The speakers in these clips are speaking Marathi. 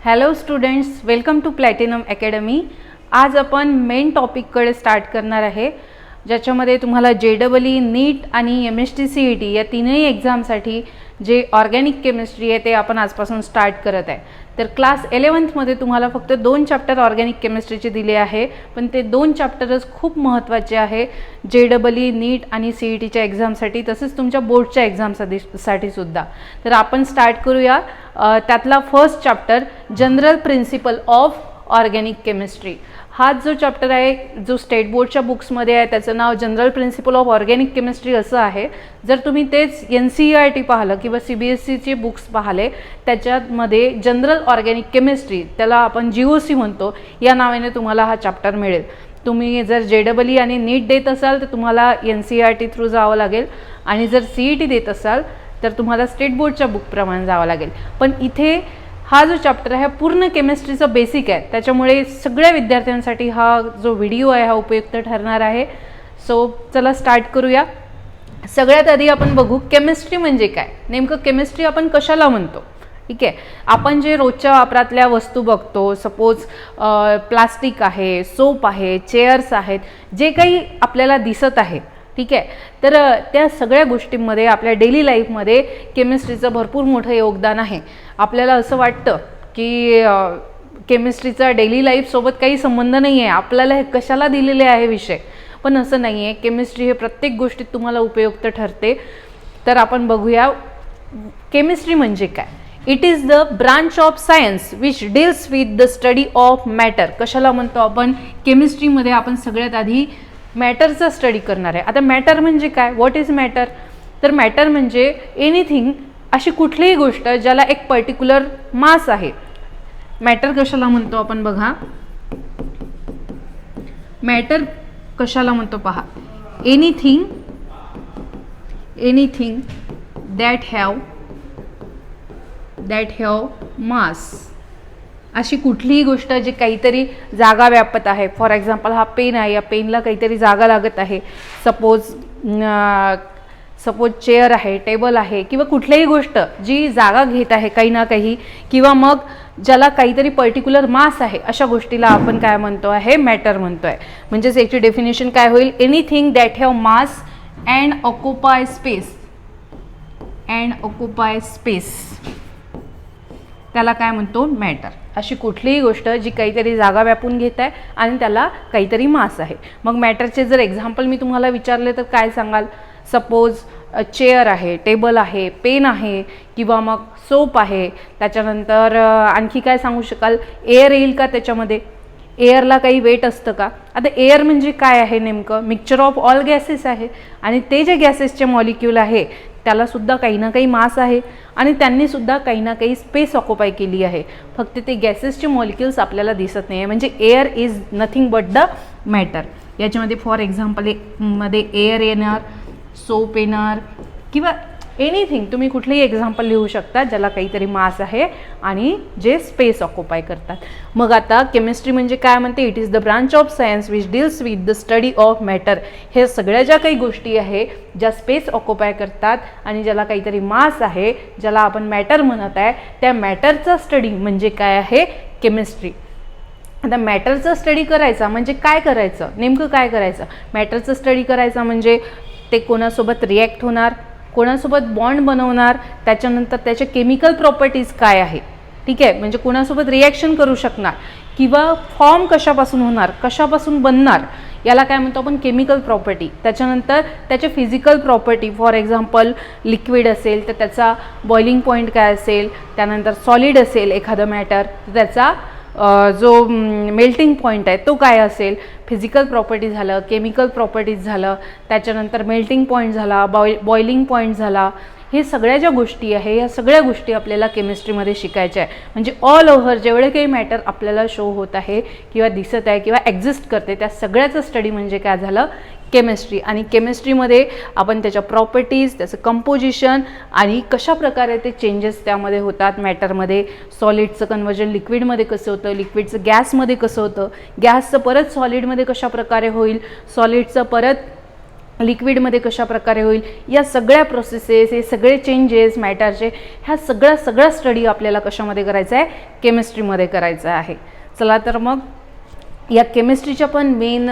Hello students welcome to platinum academy आज आपण मेन टॉपिककडे स्टार्ट करणार आहे ज्याच्यामध्ये तुम्हाला जे डबल ई नीट आणि M S T C E T या तीनही एक्झामसाठी जे ऑर्गॅनिक केमिस्ट्री आहे ते आपण आजपासून स्टार्ट करत आहे. तर क्लास इलेवन्थमध्ये तुम्हाला फक्त दोन चॅप्टर ऑर्गॅनिक केमिस्ट्रीचे दिले आहे. पण ते दोन चॅप्टरच खूप महत्त्वाचे आहे. जे डबल ई नीट आणि सी ई टीच्या एक्झामसाठी तसेच तुमच्या बोर्डच्या एक्झामसाठी साठी सुद्धा. तर आपण स्टार्ट करूया. त्यातला first chapter general principle of organic chemistry हाच जो चॅप्टर आहे जो स्टेट बोर्डच्या बुक्समध्ये आहे त्याचं नाव general principle of organic chemistry असं आहे. जर तुम्ही तेच N C E I T पाहिलं किंवा सी बी एस सीचे बुक्स पाहिले त्याच्यामध्ये जनरल ऑर्गॅनिक केमिस्ट्री त्याला आपण जी ओ सी म्हणतो या नावाने तुम्हाला हा चॅप्टर मिळेल. तुम्ही जर जे डबल ई आणि नीट देत असाल तर तुम्हाला N C R T through जावं लागेल. आणि जर सी ई टी देत असाल तर तुम्हाला स्टेट बोर्डच्या बुकप्रमाणे जावं लागेल. पण इथे हा जो चॅप्टर आहे पूर्ण केमिस्ट्रीचं बेसिक आहे. त्याच्यामुळे सगळ्या विद्यार्थ्यांसाठी हा जो व्हिडिओ आहे हा उपयुक्त ठरणार आहे. सो चला स्टार्ट करूया. सगळ्यात आधी आपण बघू केमिस्ट्री म्हणजे काय? नेमकं केमिस्ट्री आपण कशाला म्हणतो? ठीक आहे? आपण जे रोजच्या वापरातल्या वस्तू बघतो सपोज प्लास्टिक आहे सोप आहे चेअर्स आहेत जे काही आपल्याला दिसत आहे ठीक आहे? तर त्या सगळ्या गोष्टींमध्ये आपल्या डेली लाईफमध्ये केमिस्ट्रीचं भरपूर मोठं योगदान आहे. आपल्याला असं वाटतं की केमिस्ट्रीचा डेली लाईफसोबत काही संबंध नाही आहे आपल्याला हे कशाला दिलेले आहे विषय? पण असं नाही आहे केमिस्ट्री हे प्रत्येक गोष्टीत तुम्हाला उपयुक्त ठरते. तर आपण बघूया केमिस्ट्री म्हणजे काय? It is the branch of science which deals with the study of matter कशाला म्हणतो आपण? केमिस्ट्रीमध्ये आपण सगळ्यात आधी मॅटरचा स्टडी करणार आहे. आता मॅटर म्हणजे काय? व्हॉट इज मॅटर तर मॅटर म्हणजे एनिथिंग अशी कुठलीही गोष्ट ज्याला एक पर्टिक्युलर मास आहे. मॅटर कशाला म्हणतो आपण बघा? मॅटर कशाला म्हणतो पहा? Anything anything that have that have mass अशी कुठलीही गोष्ट जी काहीतरी जागा व्यापत आहे. फॉर एक्झाम्पल हा पेन आहे. या पेनला काहीतरी जागा लागत आहे. सपोज सपोज चेअर आहे टेबल आहे किंवा कुठलीही गोष्ट जी जागा घेत आहे काही ना काही किंवा मग ज्याला काहीतरी पर्टिक्युलर मास आहे अशा गोष्टीला आपण काय म्हणतो आहे मॅटर म्हणतो आहे म्हणजेच याची डेफिनेशन काय होईल? Anything that have mass and occupy space and occupy space त्याला काय म्हणतो? मॅटर अशी कुठलीही गोष्ट जी काहीतरी जागा व्यापून घेत आहे आणि त्याला काहीतरी मास आहे. मग मॅटरचे जर एक्झाम्पल मी तुम्हाला विचारले तर काय सांगाल? सपोज चेअर आहे टेबल आहे पेन आहे किंवा मग सोप आहे. त्याच्यानंतर आणखी काय सांगू शकाल? एअर येईल का त्याच्यामध्ये? एअरला काही वेट असतं का? आता एअर म्हणजे काय आहे नेमकं? मिक्सचर ऑफ ऑल गॅसेस आहे. आणि ते जे गॅसेसचे मॉलिक्यूल आहे त्यालासुद्धा काही ना काही मास आहे आणि त्यांनीसुद्धा काही ना काही स्पेस ऑक्युपाय केली आहे. फक्त ते गॅसेसचे मॉलिक्युल्स आपल्याला दिसत नाही आहे म्हणजे air is nothing but the matter याच्यामध्ये फॉर एक्झाम्पलमध्ये एअर येणार सोप येणार किंवा एनिथिंग तुम्ही कुठलेही एक्झाम्पल लिहू शकता ज्याला काहीतरी मास आहे आणि जे स्पेस ऑक्युपाय करतात. मग आता केमिस्ट्री म्हणजे काय म्हणते? It is the branch of science which deals with the study of matter हे सगळ्या ज्या काही गोष्टी आहे ज्या स्पेस ऑक्युपाय करतात आणि ज्याला काहीतरी मास आहे ज्याला आपण मॅटर म्हणत आहे त्या मॅटरचा स्टडी म्हणजे काय आहे? केमिस्ट्री आता मॅटरचा स्टडी करायचा म्हणजे काय करायचं? नेमकं काय करायचं? मॅटरचं स्टडी करायचा म्हणजे ते कोणासोबत रिॲक्ट होणार? कोणासोबत बॉन्ड बनवणार त्याच्यानंतर त्याचे केमिकल प्रॉपर्टीज काय आहे ठीक आहे? म्हणजे कोणासोबत रिॲक्शन करू शकणार? किंवा फॉर्म कशापासून होणार? कशापासून बनणार? याला काय म्हणतो आपण? केमिकल प्रॉपर्टी त्याच्यानंतर त्याचे physical property for example liquid असेल तर त्याचा बॉइलिंग पॉईंट काय असेल? त्यानंतर सॉलिड असेल एखादं मॅटर तर त्याचा जो मेल्टिंग पॉईंट आहे तो काय असेल? फिजिकल प्रॉपर्टी झालं केमिकल प्रॉपर्टीज झालं त्याच्यानंतर मेल्टिंग पॉईंट झाला बॉइ बॉइलिंग पॉईंट झाला. हे सगळ्या ज्या गोष्टी आहे या सगळ्या गोष्टी आपल्याला केमिस्ट्रीमध्ये शिकायच्या आहे. म्हणजे ऑल ओव्हर जेवढे काही मॅटर आपल्याला शो होत आहे किंवा दिसत आहे किंवा एक्झिस्ट करते त्या सगळ्याचं स्टडी म्हणजे काय झालं? केमिस्ट्री आणि केमिस्ट्रीमध्ये आपण त्याच्या प्रॉपर्टीज त्याचं कंपोजिशन आणि कशा प्रकारे ते चेंजेस त्यामध्ये होतात मॅटरमध्ये सॉलिडचं कन्वर्जन लिक्विडमध्ये कसं होतं? लिक्विडचं गॅसमध्ये कसं होतं? गॅसचं परत सॉलिडमध्ये कशा प्रकारे होईल? सॉलिडचं परत लिक्विडमध्ये कशा प्रकारे होईल? या सगळ्या प्रोसेसेस हे सगळे चेंजेस मॅटरचे ह्या सगळ्या सगळा स्टडी आपल्याला कशामध्ये करायचा आहे? केमिस्ट्रीमध्ये करायचा आहे. चला तर मग या केमिस्ट्रीच्या पण मेन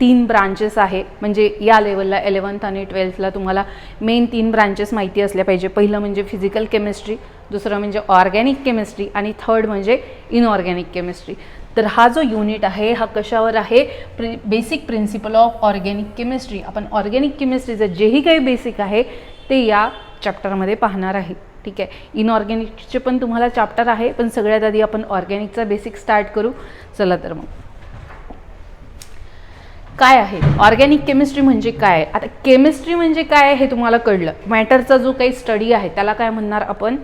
तीन ब्रांचेस आहे. म्हणजे या लेवलला इलेवन्थ आणि ट्वेल्थला तुम्हाला मेन तीन ब्रांचेस माहिती असल्या पाहिजे. पहिलं म्हणजे फिजिकल केमिस्ट्री दुसरं म्हणजे ऑर्गॅनिक केमिस्ट्री आणि थर्ड म्हणजे इनऑर्गॅनिक केमिस्ट्री तर हा जो युनिट आहे हा कशावर आहे? प्रि basic principle of organic chemistry आपण ऑर्गॅनिक केमिस्ट्रीचं जेही काही बेसिक आहे ते या चॅप्टरमध्ये पाहणार आहे. ठीक आहे? इनऑर्गॅनिकचे पण तुम्हाला चॅप्टर आहे पण सगळ्यात आधी आपण ऑर्गॅनिकचा बेसिक स्टार्ट करू. चला तर मग. काय आहे? ऑर्गॅनिक केमिस्ट्री म्हणजे काय? आता केमिस्ट्री म्हणजे काय हे तुम्हाला कळलं. मॅटरचा जो काही स्टडी आहे त्याला काय म्हणणार आपण?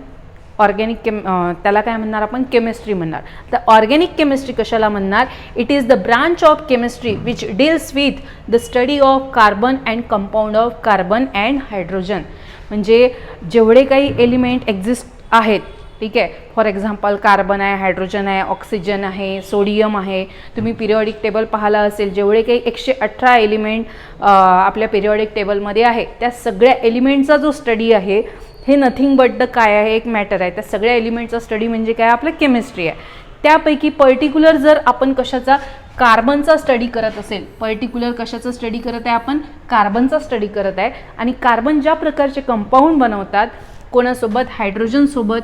ऑर्गॅनिक केम त्याला काय म्हणणार आपण? केमिस्ट्री म्हणणार. तर ऑर्गॅनिक केमिस्ट्री कशाला म्हणणार? It is the branch of chemistry which deals with the study of carbon and compound of carbon and hydrogen म्हणजे जेवढे काही एलिमेंट एक्झिस्ट आहेत ठीक आहे? फॉर एक्झाम्पल कार्बन आहे हायड्रोजन आहे ऑक्सिजन आहे सोडियम आहे. तुम्ही पिरियॉडिक टेबल पाहिला असेल जेवढे काही एकशे अठरा एलिमेंट आपल्या पिरियॉडिक टेबलमध्ये आहे त्या सगळ्या एलिमेंटचा जो स्टडी आहे हे नथिंग बट द काय आहे? एक मॅटर आहे. त्या सगळ्या एलिमेंटचा स्टडी म्हणजे काय? आपलं केमिस्ट्री आहे. त्यापैकी पर्टिक्युलर जर आपण कशाचा कार्बनचा स्टडी करत असेल पर्टिक्युलर कशाचा स्टडी करत आहे आपण? कार्बनचा स्टडी करत आहे. आणि कार्बन ज्या प्रकारचे कंपाऊंड बनवतात कोणासोबत? हायड्रोजनसोबत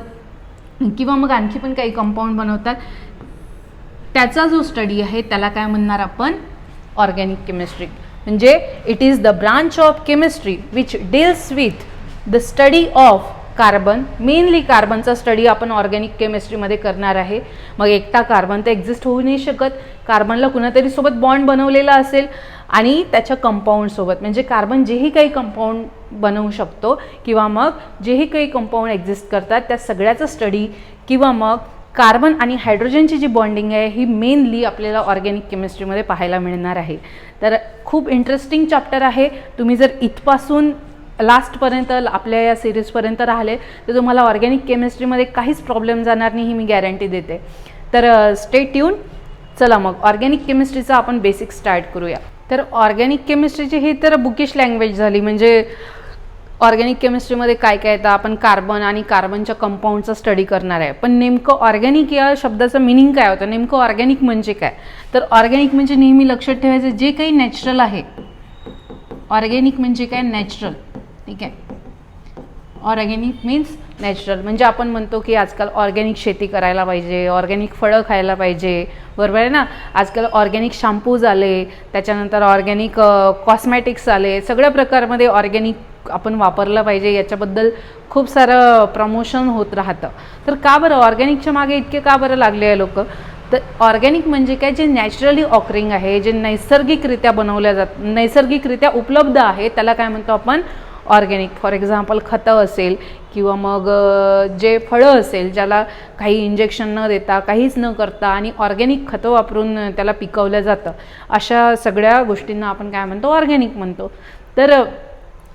किंवा मग आणखी पण काही कंपाऊंड बनवतात. त्याचा जो स्टडी आहे त्याला काय म्हणणार आपण? ऑर्गॅनिक केमिस्ट्री म्हणजे it is the branch of chemistry which deals with the study of carbon mainly कार्बनचा study आपण ऑर्गॅनिक केमिस्ट्रीमध्ये करणार आहे. मग एकटा कार्बन तर एक्झिस्ट होऊ नाही शकत. कार्बनला कुणातरी सोबत बॉन्ड बनवलेला असेल. आणि त्याच्या कंपाऊंडसोबत म्हणजे कार्बन जेही काही कंपाऊंड बनवू शकतो किंवा मग जेही काही कंपाऊंड एक्झिस्ट करतात त्या सगळ्याचं स्टडी किंवा मग कार्बन आणि हायड्रोजनची जी बॉन्डिंग आहे ही मेनली आपल्याला ऑर्गॅनिक केमिस्ट्रीमध्ये पाहायला मिळणार आहे. तर खूप इंटरेस्टिंग चॅप्टर आहे. तुम्ही जर इथपासून लास्टपर्यंत आपल्या या सिरीजपर्यंत राहिले तर तुम्हाला ऑर्गॅनिक केमिस्ट्रीमध्ये काहीच प्रॉब्लेम जाणार नाही ही मी गॅरंटी देते. तर uh, स्टे ट्यून चला मग ऑर्गॅनिक केमिस्ट्रीचा आपण बेसिक स्टार्ट करूया. तर ऑर्गॅनिक केमिस्ट्रीची ही तर बुकिश लँग्वेज झाली. म्हणजे ऑर्गॅनिक केमिस्ट्रीमध्ये काय काय येतं? आपण कार्बन आणि कार्बनच्या कंपाऊंडचा स्टडी करणार आहे. पण नेमकं ऑर्गॅनिक या शब्दाचं मिनिंग काय होतं? नेमकं ऑर्गॅनिक म्हणजे काय? तर ऑर्गॅनिक म्हणजे नेहमी लक्षात ठेवायचं जे काही नॅचरल आहे ऑर्गॅनिक म्हणजे काय? नॅचरल. ठीक आहे? ऑर्गॅनिक मीन्स नॅचरल म्हणजे आपण म्हणतो की आजकाल ऑर्गॅनिक शेती करायला पाहिजे ऑर्गॅनिक फळं खायला पाहिजे. बरोबर आहे ना? आजकाल ऑर्गॅनिक शॅम्पूज आले त्याच्यानंतर ऑर्गॅनिक कॉस्मॅटिक्स आले. सगळ्या प्रकारमध्ये ऑर्गॅनिक आपण वापरलं पाहिजे. याच्याबद्दल खूप सारं प्रमोशन होत राहतं. तर का बरं? ऑर्गॅनिकच्या मागे इतके का बरं लागले आहे लोक? तर ऑर्गॅनिक म्हणजे काय? जे नॅचरली ऑकरिंग आहे जे नैसर्गिकरित्या बनवल्या जात नैसर्गिकरित्या उपलब्ध आहे त्याला काय म्हणतो आपण? ऑर्गॅनिक फॉर एक्झाम्पल खतं असेल किंवा मग जे फळं असेल ज्याला काही इंजेक्शन न देता काहीच न करता आणि ऑर्गॅनिक खतं वापरून त्याला पिकवलं जातं. अशा सगळ्या गोष्टींना आपण काय म्हणतो? ऑर्गॅनिक म्हणतो. तर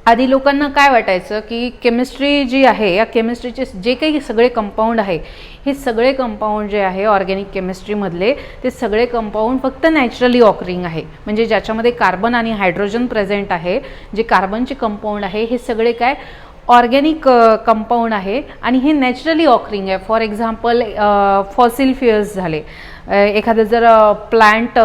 आधी लोकांना काय वाटायचं की केमिस्ट्री जी आहे या केमिस्ट्रीचे जे काही सगळे कंपाऊंड आहे हे सगळे कंपाऊंड जे आहे ऑर्गॅनिक केमिस्ट्रीमधले ते सगळे कंपाऊंड फक्त नॅचरली ऑकरिंग आहे. म्हणजे ज्याच्यामध्ये कार्बन आणि हायड्रोजन प्रेझेंट आहे जे कार्बनचे कंपाऊंड आहे हे सगळे काय? ऑर्गॅनिक कंपाऊंड आहे आणि हे नॅचरली ऑकरिंग आहे. फॉर एक्झाम्पल फॉसिल फ्युअल्स झाले. एखादं जर प्लांट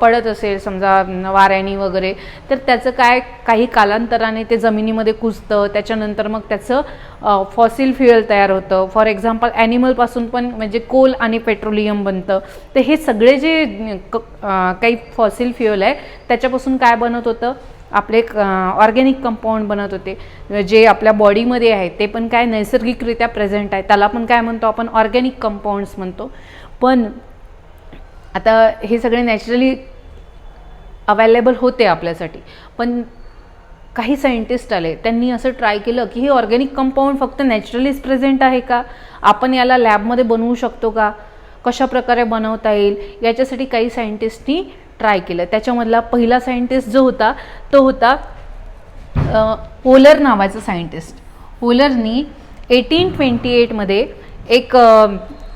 पडत असेल समजा वाऱ्यानी वगैरे तर त्याचं काय काही कालांतराने ते जमिनीमध्ये कुजतं त्याच्यानंतर मग त्याचं फॉसिल फ्युएल तयार होतं. फॉर एक्झाम्पल ॲनिमलपासून पण म्हणजे कोल आणि पेट्रोलियम बनतं. तर हे सगळे जे काही फॉसिल फ्युएल आहे त्याच्यापासून काय बनत होतं? आपले ऑर्गॅनिक कंपाऊंड बनत होते. जे आपल्या बॉडीमध्ये आहे ते पण काय नैसर्गिकरित्या प्रेझेंट आहे. त्याला पण काय म्हणतो आपण? ऑर्गॅनिक कंपाऊंड्स म्हणतो. पण आता हे सगळे नॅचरली अवेलेबल होते आपल्यासाठी. पण काही सायंटिस्ट आले त्यांनी असं ट्राय केलं की हे ऑर्गॅनिक कंपाऊंड फक्त नॅचरलीच प्रेझेंट आहे का? आपण याला लॅबमध्ये बनवू शकतो का? कशा प्रकारे बनवता येईल? याच्यासाठी काही सायंटिस्टनी ट्राय केलं. त्याच्यामधला पहिला सायंटिस्ट जो होता तो होता ओलर नावाचा सायंटिस्ट ओलरनी एटीन ट्वेंटी एटमध्ये एक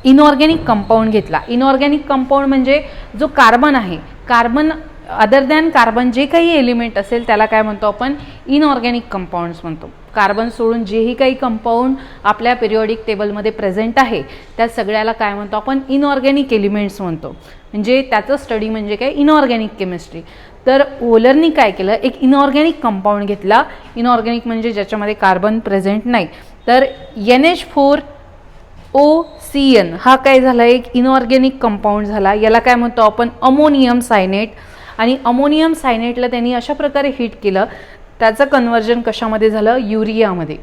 इनऑर्गॅनिक कंपाऊंड घेतला. इनऑर्गॅनिक कंपाऊंड म्हणजे जो कार्बन आहे कार्बन अदर दॅन कार्बन जे काही एलिमेंट असेल त्याला काय म्हणतो आपण? इनऑर्गॅनिक कंपाऊंड्स म्हणतो. कार्बन सोडून जेही काही कंपाऊंड आपल्या पिरियॉडिक टेबलमध्ये प्रेझेंट आहे त्या सगळ्याला काय म्हणतो आपण? इनऑर्गॅनिक एलिमेंट्स म्हणतो. म्हणजे त्याचं स्टडी म्हणजे काय? इनऑर्गॅनिक केमिस्ट्री तर ओलरनी काय केलं? एक इनऑर्गॅनिक कंपाऊंड घेतला. इनऑर्गॅनिक म्हणजे ज्याच्यामध्ये कार्बन प्रेझेंट नाही. तर N H four O C N हा काय झाला? एक इनऑर्गॅनिक कंपाऊंड झाला. याला काय म्हणतो आपण? अमोनियम सायनेट आणि अमोनियम सायनेटला त्यांनी अशा प्रकारे हिट केलं. त्याचं कन्वर्जन कशामध्ये झालं? युरियामध्ये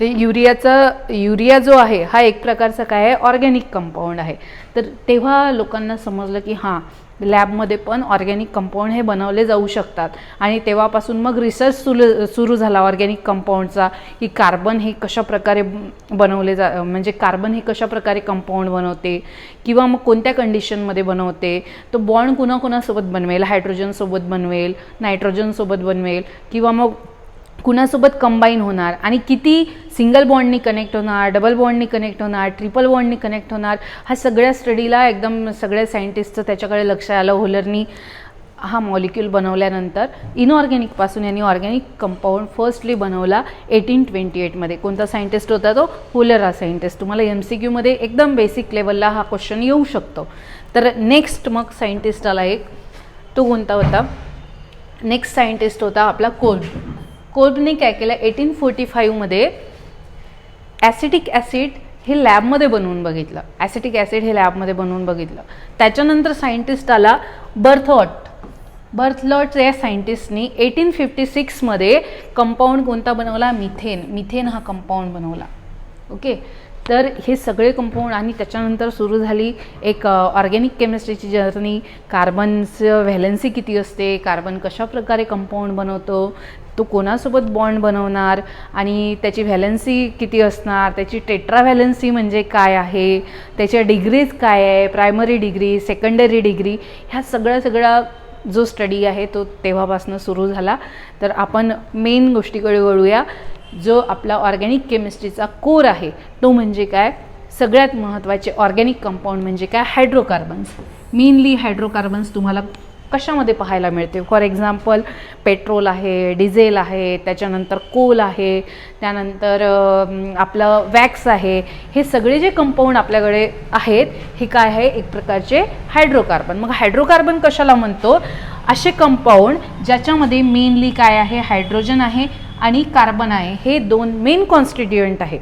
ते युरियाचा युरिया जो आहे हा एक प्रकारचा काय आहे? ऑर्गॅनिक कंपाऊंड आहे. तर तेव्हा लोकांना समजलं की हां लॅबमध्ये पण ऑर्गॅनिक कंपाऊंड हे बनवले जाऊ शकतात. आणि तेव्हापासून मग रिसर्च सुरू सुरू झाला ऑर्गॅनिक कंपाऊंडचा की कार्बन हे कशा प्रकारे बनवले जा म्हणजे कार्बन हे कशाप्रकारे कंपाऊंड बनवते किंवा मग कोणत्या कंडिशनमध्ये बनवते तो बॉन्ड कुणाकुणासोबत बनवेल? हायड्रोजनसोबत बनवेल नायट्रोजनसोबत बनवेल किंवा मग कुणासोबत कंबाईन होणार आणि किती सिंगल बॉन्डनी कनेक्ट होणार डबल बॉन्डनी कनेक्ट होणार ट्रिपल बॉन्डनी कनेक्ट होणार हा सगळ्या स्टडीला एकदम सगळ्या सायंटिस्टचं त्याच्याकडे लक्ष आलं होलरनी हा मॉलिक्यूल बनवल्यानंतर इनऑर्गॅनिकपासून यांनी ऑर्गॅनिक कंपाऊंड फर्स्टली बनवला एटीन ट्वेंटी एटमध्ये कोणता सायंटिस्ट होता तो? होलर हा सायंटिस्ट तुम्हाला एम सी क्यूमध्ये एकदम बेसिक लेवलला हा क्वेश्चन येऊ शकतो. तर नेक्स्ट मग सायंटिस्ट आला एक. तो कोणता होता? नेक्स्ट सायंटिस्ट होता आपला कोण? कोल्बने काय केलं? एटीन फोर्टी फाईव्हमध्ये ॲसिटिक ॲसिड हे लॅबमध्ये बनवून बघितलं. ॲसिटिक ॲसिड हे लॅबमध्ये बनवून बघितलं. त्याच्यानंतर सायंटिस्ट आला बर्थॉट बर्थलॉट या सायंटिस्टनी एटीन फिफ्टी सिक्समध्ये कंपाऊंड कोणता बनवला? मिथेन. मिथेन हा कंपाऊंड बनवला. ओके? तर हे सगळे कंपाऊंड आणि त्याच्यानंतर सुरू झाली एक ऑर्गॅनिक केमिस्ट्रीची जर्नी. कार्बनचं व्हॅलन्सी किती असते? कार्बन कशा प्रकारे कंपाऊंड बनवतो? तो कोणासोबत बॉन्ड बनवणार? आणि त्याची व्हॅलन्सी किती असणार? त्याची टेट्रा व्हॅलन्सी म्हणजे काय आहे? त्याच्या डिग्रीज काय आहे? प्रायमरी डिग्री सेकंडरी डिग्री ह्या सगळ्या सगळ्या जो स्टडी आहे तो तेव्हापासून सुरू झाला. तर आपण मेन गोष्टीकडे वळूया. जो आपला ऑर्गॅनिक केमिस्ट्रीचा कोर आहे तो म्हणजे काय? सगळ्यात महत्त्वाचे ऑर्गॅनिक कंपाऊंड म्हणजे काय? हायड्रोकार्बन्स मेनली हायड्रोकार्बन्स तुम्हाला कशामध्ये पाहायला मिळते? फॉर एक्झाम्पल पेट्रोल आहे डिझेल आहे त्याच्यानंतर कोल आहे त्यानंतर आपलं वॅक्स आहे. हे सगळे जे कंपाऊंड आपल्याकडे आहेत हे काय आहे? एक प्रकारचे हायड्रोकार्बन मग हायड्रोकार्बन कशाला म्हणतो? असे कंपाऊंड ज्याच्यामध्ये मेनली काय आहे? हायड्रोजन आहे आणि कार्बन आहे. हे दोन मेन कॉन्स्टिट्युएंट आहे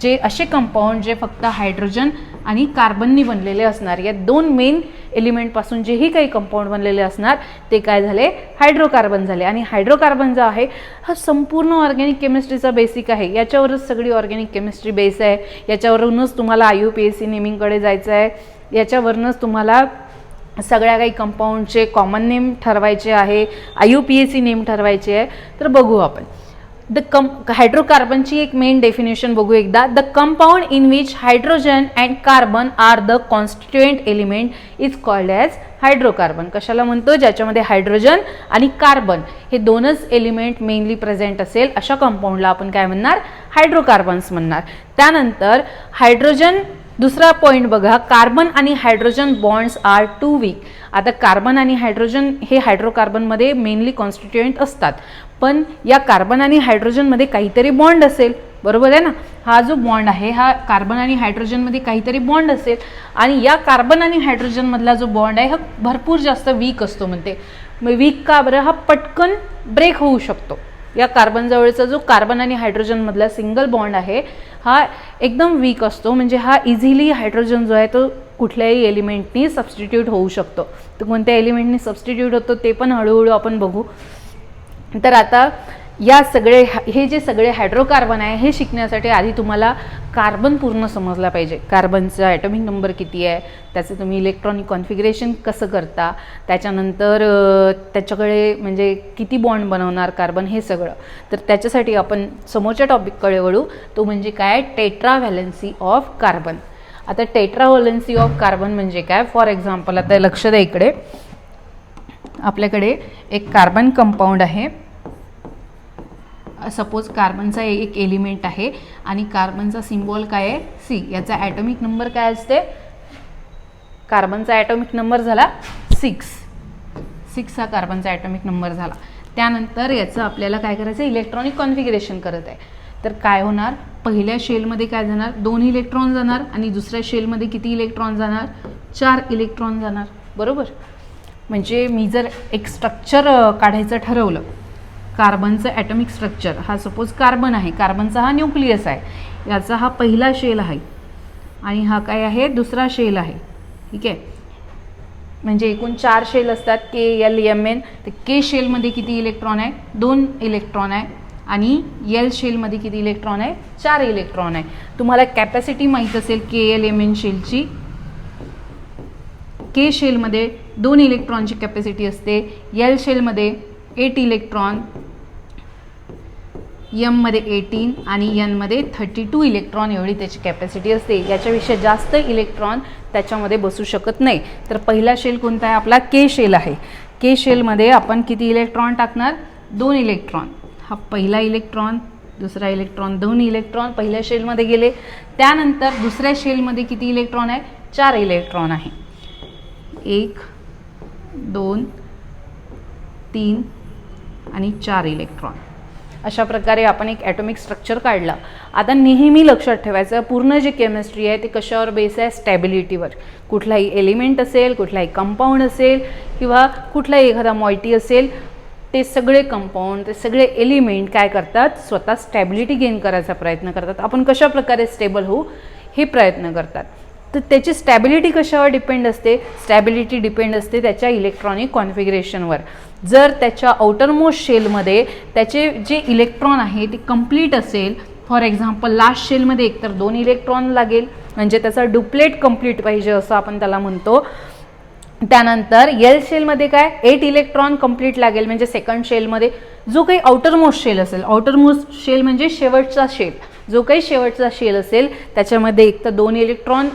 जे असे कंपाऊंड जे फक्त हायड्रोजन आणि कार्बननी बनलेले असणार. या दोन मेन एलिमेंटपासून जेही काही कंपाऊंड बनलेले असणार ते काय झाले? हायड्रोकार्बन झाले. आणि हायड्रोकार्बन जो आहे हा संपूर्ण ऑर्गॅनिक केमिस्ट्रीचा बेसिक आहे. याच्यावरच सगळी ऑर्गॅनिक केमिस्ट्री बेस आहे. याच्यावरूनच तुम्हाला I U P S C नेमिंगकडे जायचं आहे. याच्यावरूनच तुम्हाला सगळ्या काही कंपाऊंडचे कॉमन नेम ठरवायचे आहे. I U P S C name ठरवायचे आहे. तर बघू आपण. द कम हायड्रोकार्बनची एक मेन डेफिनेशन बघू एकदा. The compound in which hydrogen and carbon are the constituent element is called as hydrocarbon कशाला म्हणतो? ज्याच्यामध्ये हायड्रोजन आणि कार्बन हे दोनच एलिमेंट मेनली प्रेझेंट असेल अशा कंपाऊंडला आपण काय म्हणणार? हायड्रोकार्बन्स म्हणणार. त्यानंतर हायड्रोजन दुसरा पॉईंट बघा. कार्बन आणि hydrogen bonds are too weak आता कार्बन आणि हायड्रोजन हे हायड्रोकार्बनमध्ये मेनली कॉन्स्टिट्युएंट असतात. पण या कार्बन आणि हायड्रोजनमध्ये काहीतरी बॉन्ड असेल. बरोबर आहे ना? हा जो बॉन्ड आहे हा कार्बन आणि हायड्रोजनमध्ये काहीतरी बॉन्ड असेल आणि या कार्बन आणि हायड्रोजनमधला जो बॉन्ड आहे हा भरपूर जास्त वीक असतो म्हणते. वीक का बरं? हा पटकन ब्रेक होऊ शकतो. या कार्बनजवळचा जो कार्बन आणि हायड्रोजनमधला सिंगल बॉन्ड आहे हा एकदम वीक असतो. म्हणजे हा इझिली हायड्रोजन जो आहे तो कुठल्याही एलिमेंटनी सबस्टिट्यूट होऊ शकतो. तर कोणत्या एलिमेंटनी सबस्टिट्यूट होतो ते पण हळूहळू आपण बघू. तर आता या सगळे हे जे सगळे हायड्रोकार्बन आहे हे शिकण्यासाठी आधी तुम्हाला कार्बन पूर्ण समजला पाहिजे. कार्बनचा ॲटॉमिक नंबर किती आहे त्याचं तुम्ही इलेक्ट्रॉनिक कॉन्फिगरेशन कसं करता त्याच्यानंतर त्याच्याकडे म्हणजे किती बॉन्ड बनवणार कार्बन हे सगळं. तर त्याच्यासाठी आपण समोरच्या टॉपिककडे वळू तो म्हणजे काय? टेट्रा व्हॅलन्सी ऑफ कार्बन आता टेट्रा व्हॅलन्सी ऑफ कार्बन म्हणजे काय? फॉर एक्झाम्पल आता लक्ष द्या इकडे. आपल्याकडे एक कार्बन कंपाऊंड आहे. सपोज कार्बनचा एक एलिमेंट आहे आणि कार्बनचा सिम्बॉल काय आहे? सी. याचा ॲटॉमिक नंबर काय असते? कार्बनचा ॲटॉमिक नंबर झाला सिक्स. सिक्स हा कार्बनचा ॲटॉमिक नंबर झाला. त्यानंतर याचं आपल्याला काय करायचं इलेक्ट्रॉनिक कॉन्फिगरेशन करत आहे. तर काय होणार? पहिल्या शेलमध्ये काय जाणार? दोन इलेक्ट्रॉन जाणार आणि दुसऱ्या शेलमध्ये किती इलेक्ट्रॉन जाणार? चार इलेक्ट्रॉन जाणार. बरोबर? म्हणजे मी जर एक स्ट्रक्चर काढायचं ठरवलं कार्बनचं ॲटॉमिक स्ट्रक्चर हा सपोज कार्बन आहे. कार्बनचा हा न्यूक्लियस आहे. याचा हा पहिला शेल आहे. आणि हा काय आहे? दुसरा शेल आहे. ठीक आहे? म्हणजे एकूण चार शेल असतात. के एल एम एन तर के शेलमध्ये किती इलेक्ट्रॉन आहे? दोन इलेक्ट्रॉन आहे. आणि एल शेलमध्ये किती इलेक्ट्रॉन आहे? चार इलेक्ट्रॉन आहे. तुम्हाला कॅपॅसिटी माहीत असेल के एल एम एन शेलची के शेलमध्ये दोन इलेक्ट्रॉनची कॅपॅसिटी असते. एल शेलमध्ये एट इलेक्ट्रॉन यममध्ये एटीन आणि यनमध्ये थर्टी टू इलेक्ट्रॉन एवढी त्याची कॅपॅसिटी असते. याच्याविषयी जास्त इलेक्ट्रॉन त्याच्यामध्ये बसू शकत नाही. तर पहिला शेल कोणता आहे? आपला के शेल आहे. के शेलमध्ये आपण किती इलेक्ट्रॉन टाकणार? दोन इलेक्ट्रॉन हा पहिला इलेक्ट्रॉन दुसरा इलेक्ट्रॉन दोन इलेक्ट्रॉन पहिल्या शेलमध्ये गेले. त्यानंतर दुसऱ्या शेलमध्ये किती इलेक्ट्रॉन आहे? चार इलेक्ट्रॉन आहे. एक दोन तीन आणि चार इलेक्ट्रॉन अशा प्रकारे आपण एक ॲटॉमिक स्ट्रक्चर काढला. आता नेहमी लक्षात ठेवायचं पूर्ण जी केमिस्ट्री आहे ते कशावर बेस आहे? स्टॅबिलिटीवर कुठलाही एलिमेंट असेल कुठलाही कंपाऊंड असेल किंवा कुठलाही एखादा मॉइटी असेल ते सगळे कंपाऊंड ते सगळे एलिमेंट काय करतात? स्वतः स्टॅबिलिटी गेन करायचा प्रयत्न करतात. आपण कशा प्रकारे स्टेबल होऊ? हे प्रयत्न करतात. तर त्याची स्टॅबिलिटी कशावर डिपेंड असते? स्टॅबिलिटी डिपेंड असते त्याच्या इलेक्ट्रॉनिक कॉन्फिगरेशनवर जर त्याच्या आउटरमोस्ट शेलमध्ये त्याचे जे इलेक्ट्रॉन आहे ते कंप्लीट असेल फॉर एक्झाम्पल लास्ट शेलमध्ये एकतर दोन इलेक्ट्रॉन लागेल म्हणजे त्याचा डुप्लेट कंप्लीट पाहिजे असं आपण त्याला म्हणतो. त्यानंतर एल शेलमध्ये काय? एट इलेक्ट्रॉन कंप्लीट लागेल म्हणजे सेकंड शेलमध्ये जो काही आउटरमोस्ट शेल असेल आउटरमोस्ट शेल म्हणजे शेवटचा शेल जो काही शेवटचा शेल असेल त्याच्यामध्ये एक तर दोन इलेक्ट्रॉन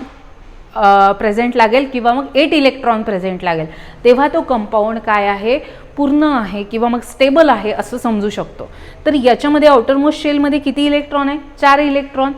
प्रेझेंट लागेल किंवा मग एट इलेक्ट्रॉन प्रेझेंट लागेल. तेव्हा तो कंपाऊंड काय आहे? पूर्ण आहे किंवा मग स्टेबल आहे असं समजू शकतो. तर याच्यामध्ये आउटरमोस्ट शेलमध्ये किती इलेक्ट्रॉन आहे? चार इलेक्ट्रॉन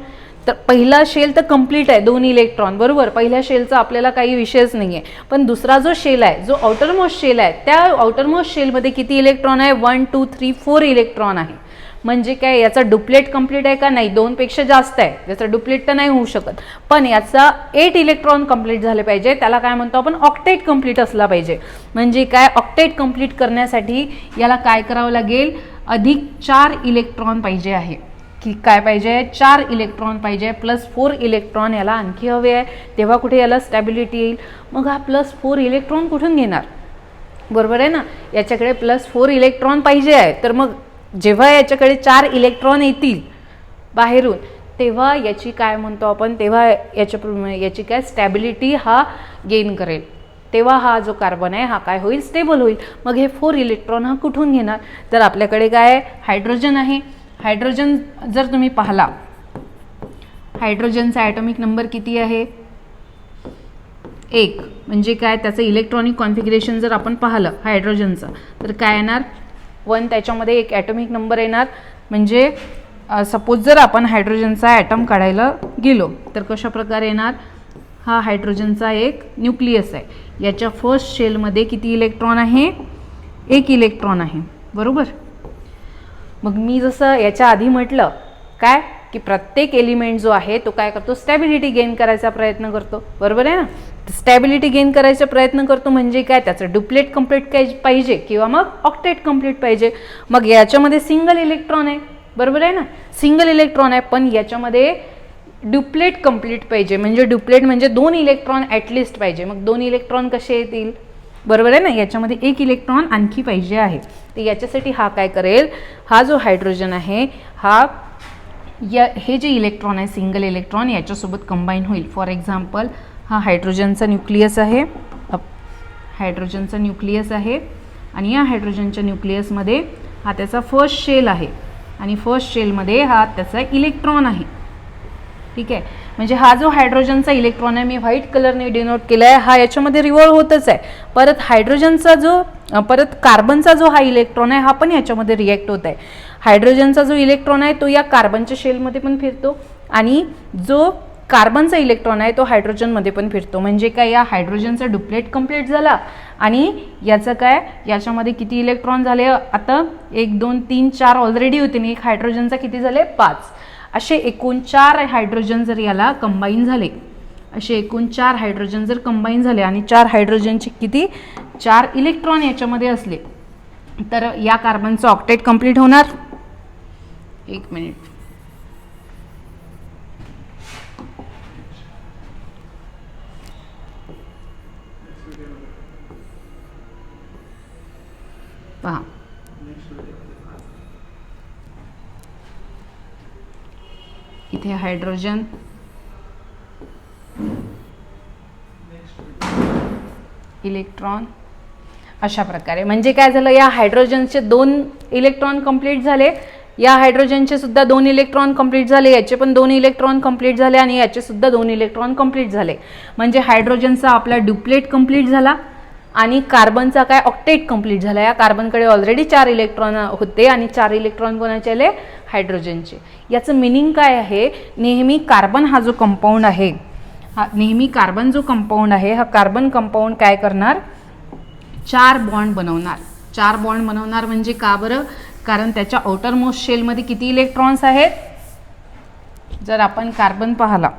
तर पहिला शेल तर कंप्लीट आहे दोन इलेक्ट्रॉन बरोबर? पहिल्या शेलचा आपल्याला काही विषयच नाही आहे पण दुसरा जो शेल आहे जो आउटरमोस्ट शेल आहे त्या आउटरमोस्ट शेलमध्ये किती इलेक्ट्रॉन आहे? One two three four electron आहे. म्हणजे काय याचा डुप्लेट कंप्लीट आहे का? नाही दोनपेक्षा जास्त आहे. याचा डुप्लेट तर नाही होऊ शकत. पण याचा एट इलेक्ट्रॉन कंप्लीट झाले पाहिजे. त्याला काय म्हणतो आपण? ऑक्टेट कंप्लीट असला पाहिजे. म्हणजे काय? ऑक्टेट कंप्लीट करण्यासाठी याला काय करावं लागेल? अधिक चार इलेक्ट्रॉन पाहिजे आहे. की काय पाहिजे? चार इलेक्ट्रॉन पाहिजे. प्लस फोर इलेक्ट्रॉन याला आणखी हवे आहे. तेव्हा कुठे याला स्टॅबिलिटी येईल? मग हा प्लस फोर इलेक्ट्रॉन कुठून घेणार? बरोबर आहे ना? याच्याकडे प्लस फोर इलेक्ट्रॉन पाहिजे आहे. तर मग जेव्हा याच्याकडे चार इलेक्ट्रॉन येतील बाहेरून तेव्हा याची काय म्हणतो आपण तेव्हा याच्या याची काय स्टॅबिलिटी हा गेन करेल. तेव्हा हा जो कार्बन आहे हा काय होईल? स्टेबल होईल. मग हे फोर इलेक्ट्रॉन हा कुठून घेणार? तर आपल्याकडे काय हायड्रोजन आहे. हायड्रोजन जर तुम्ही पाहला हायड्रोजनचा ॲटॉमिक नंबर किती आहे? एक. म्हणजे काय? त्याचं इलेक्ट्रॉनिक कॉन्फिगरेशन जर आपण पाहिलं हायड्रोजनचं तर काय येणार? वन त्याच्यामध्ये एक ॲटॉमिक नंबर येणार. म्हणजे सपोज जर आपण हायड्रोजनचा ॲटम काढायला गेलो तर कशा प्रकारे येणार? हा हायड्रोजनचा एक न्यूक्लियस आहे. याच्या फर्स्ट शेलमध्ये किती इलेक्ट्रॉन आहे? एक इलेक्ट्रॉन आहे. बरोबर? मग मी जसं याच्या आधी म्हटलं काय? की प्रत्येक एलिमेंट जो आहे तो काय करतो? स्टॅबिलिटी गेन करायचा प्रयत्न करतो. बरोबर आहे ना? स्टॅबिलिटी गेन करायचा प्रयत्न करतो म्हणजे काय? त्याचं डुप्लेट कंप्लीट काय पाहिजे? किंवा मग ऑक्टेट कंप्लीट पाहिजे? मग याच्यामध्ये सिंगल इलेक्ट्रॉन आहे. बरोबर आहे ना? सिंगल इलेक्ट्रॉन आहे. पण याच्यामध्ये डुप्लेट कंप्लीट पाहिजे. म्हणजे डुप्लेट म्हणजे दोन इलेक्ट्रॉन ॲटलिस्ट पाहिजे. मग दोन इलेक्ट्रॉन कसे येतील? बरोबर आहे ना? याच्यामध्ये एक इलेक्ट्रॉन आणखी पाहिजे आहे. तर याच्यासाठी हा काय करेल? हा जो हायड्रोजन आहे हा या हे जे इलेक्ट्रॉन आहे सिंगल इलेक्ट्रॉन याच्यासोबत कंबाईन होईल. फॉर एक्झाम्पल हा हायड्रोजनचा न्यूक्लियस आहे. हायड्रोजनचा न्यूक्लियस आहे. आणि या हायड्रोजनच्या न्यूक्लियसमध्ये हा त्याचा फर्स्ट शेल आहे. आणि फर्स्ट शेलमध्ये हा त्याचा इलेक्ट्रॉन आहे. ठीक आहे? म्हणजे हा जो हायड्रोजनचा इलेक्ट्रॉन आहे मी व्हाईट कलरने डिनोट केला आहे हा याच्यामध्ये रिव्हॉल्व होतच आहे. परत हायड्रोजनचा जो परत कार्बनचा जो हा इलेक्ट्रॉन आहे हा पण याच्यामध्ये रिॲक्ट होत आहे. हायड्रोजनचा जो इलेक्ट्रॉन आहे तो या कार्बनच्या शेलमध्ये पण फिरतो आणि जो कार्बनचा इलेक्ट्रॉन आहे तो हायड्रोजनमध्ये पण फिरतो. म्हणजे काय या हायड्रोजनचा डुप्लेट कंप्लीट झाला आणि याचं काय याच्यामध्ये किती इलेक्ट्रॉन झाले? आता एक दोन तीन चार ऑलरेडी होते. आणि एक हायड्रोजनचा किती झाले? पाच. असे एकूण चार हायड्रोजन जर याला कंबाईन झाले असे एकूण चार हायड्रोजन जर कंबाईन झाले आणि चार हायड्रोजनचे किती? चार इलेक्ट्रॉन याच्यामध्ये असले तर या कार्बनचं ऑक्टेट कंप्लीट होणार. एक मिनिट पहा. इथे हायड्रोजन. इलेक्ट्रॉन. अशा प्रकारे. म्हणजे काय झालं या हायड्रोजनचे दोन इलेक्ट्रॉन कंप्लीट झाले. या हायड्रोजनचे सुद्धा दोन इलेक्ट्रॉन कंप्लीट झाले. याचे पण दोन इलेक्ट्रॉन कंप्लीट झाले आणि याचे सुद्धा दोन इलेक्ट्रॉन कंप्लीट झाले. म्हणजे हायड्रोजनचा आपला ड्युप्लेट कंप्लीट झाला आणि कार्बनचा काय ऑक्टेट कंप्लीट झाला. या कार्बनकडे ऑलरेडी चार इलेक्ट्रॉन होते आणि चार इलेक्ट्रॉन कोणाचे आले? हायड्रोजनचे. याचं मिनिंग काय आहे? नेहमी कार्बन हा जो कंपाऊंड आहे हा नेहमी कार्बन जो कंपाऊंड आहे हा कार्बन कंपाऊंड काय करणार? चार बॉन्ड बनवणार. चार बॉन्ड बनवणार म्हणजे का बरं? कारण त्याच्या आउटर मोस्ट शेलमध्ये किती इलेक्ट्रॉन्स आहेत? जर आपण कार्बन पाहिला